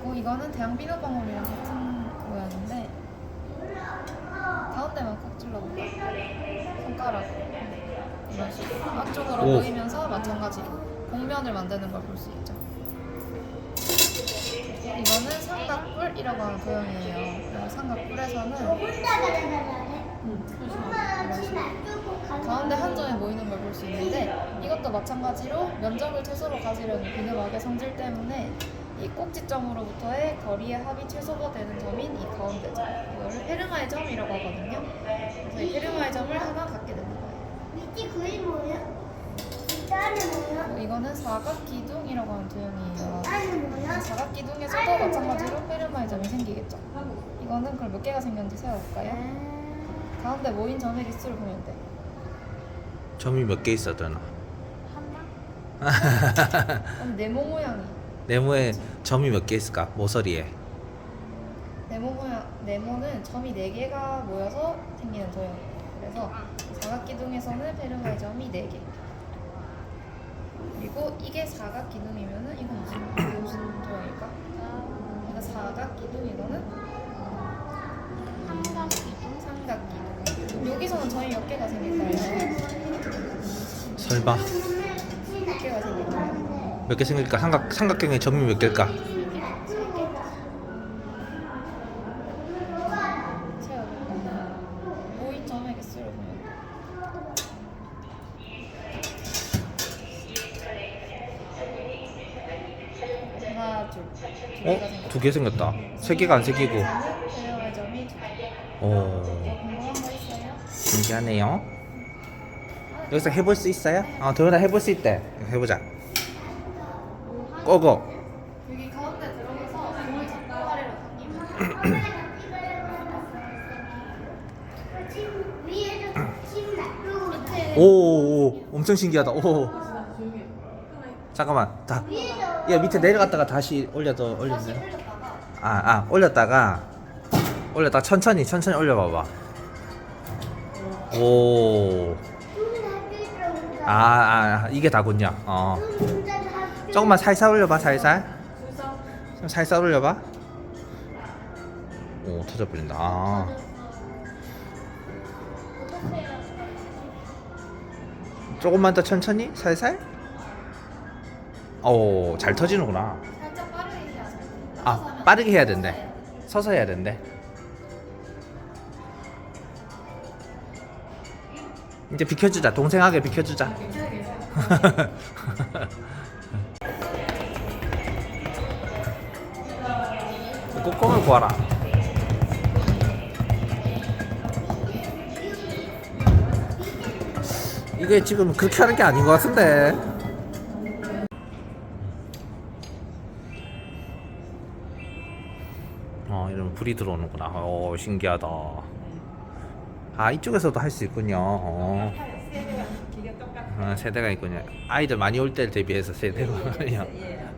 그리고 이거는 대형 비누방울이랑 같은 모양인데 가운데만 콕 찔러볼까? 손가락으로 이런 식으로 앞쪽으로 오. 보이면서 마찬가지로 공면을 만드는 걸 볼 수 있죠. 이거는 삼각뿔이라고 하는 도형이에요. 삼각뿔에서는 가운데 한 점에 모이는 걸 볼 수 있는데 이것도 마찬가지로 면적을 최소로 가지려는 비누막의 성질 때문에 이 꼭지점으로부터의 거리의 합이 최소가 되는 점인 이 가운데 점 이거를 페르마의 점이라고 하거든요. 그래서 이 페르마의 점을 하나 갖게 되는 거예요. 밑에 그게 뭐야? 밑에는 뭐야? 그리고 이거는 사각기둥이라고 하는 도형이에요. 뭐야? 사각기둥에서도 마찬가지로 페르마의 점이 생기겠죠. 이거는 그럼 몇 개가 생겼는지 세워볼까요? 가운데 모인 점의 개수를 보면 돼. 점이 몇 개 있어 도현아 아니, 네모 모양이 네모에 점이 몇 개 있을까 모서리에 네모 모양 네모는 점이 네 개가 모여서 생기는 도형이에요. 그래서 사각기둥에서는 페르마의 점이 네 개. 그리고 이게 사각기둥이면은 이건 무슨 무슨 도형일까? 그러니까 사각기둥 이거는 삼각기둥 삼각기둥. 여기서는 점이 몇 개가 생길까요? 설마 몇 개가 생길까요? 몇 개 생길까? 삼각 삼각형의 점이 몇 개일까? 둘. 두개 생겼다. 세 개가 안 생기고. 있어요? 신기하네요. 여기서 해볼 수 있어요? 아 도현아 해볼 수 있대. 해보자 꺼고 여기 가운데 들어가서 공을 잡고 아래로 당기면 오오오. 엄청 신기하다. 오. 잠깐만. 다 야 밑에 내려갔다가 다시 올려도 다시 올렸네. 흘렸다가 아, 아, 올렸다가 올렸다가 천천히 천천히 올려 봐 봐. 오, 아, 아, 이게 다군요. 어, 조금만 살살 올려봐, 살살. 좀 살살 올려봐. 오, 터져버린다. 아, 조금만 더 천천히, 살살. 오, 잘 터지는구나. 살짝 빠르게 해야 돼. 아, 빠르게 해야 된대. 서서 해야 된대. 이제 비켜주자. 동생하게 비켜주자. 뚜껑을 구하라. 이게 지금 그렇게 하는 게 아닌 것 같은데. 어, 이런 불이 들어오는구나. 오, 신기하다. 아, 이쪽에서도 할 수 있군요. 어. 어, 세대가 있군요. 아이들 많이 올 때를 대비해서 세대가.